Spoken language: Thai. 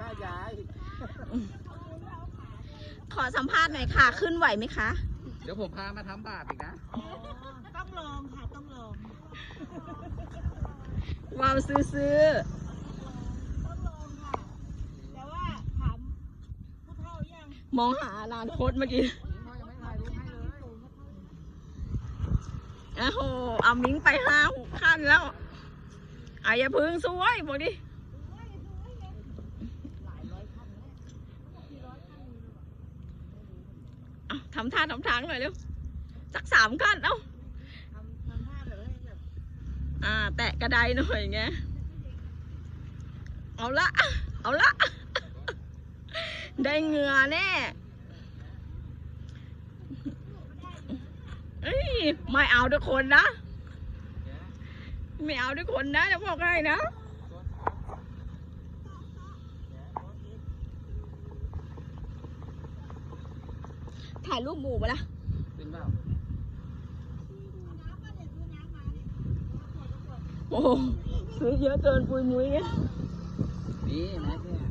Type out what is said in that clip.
ค่ายายขอสัมภาษณ์หน่อยค่ะ ขึ้นไหวไหมคะ เดี๋ยวผมพามาทำบาปอีกนะต้องลองค่ะ ต้องลองว้าวซื้อต้องลองค่ะ แต่ว่าถามผู้เฒ่ายังๆมองหาอนาคตเมื่อกี้พ่อยังไม่ถ่ายรูปให้เลยโอ้โหเอามิงไปห้าหกขั้นแล้วอาอย่าพึ่งสวยบอกดิเอา ทำท่าทำทางหน่อยเร็วสักสามขั้นเอ้าทำทำท่าแบบให้แบบอ่า แตะกระไดหน่อยไงเอาละ เอาละ ได้เหงื่อแน่เอ้ยไม่เอาทุกคนนะ ไม่เอาทุกคนนะจะบอกให้นะ ถ่ายรูปหมู่ปะล่ะเป็นเปล่าโอ้โหซื้อเยอะเกินปุยมุ้ยไงนี่แม็กเนี่ย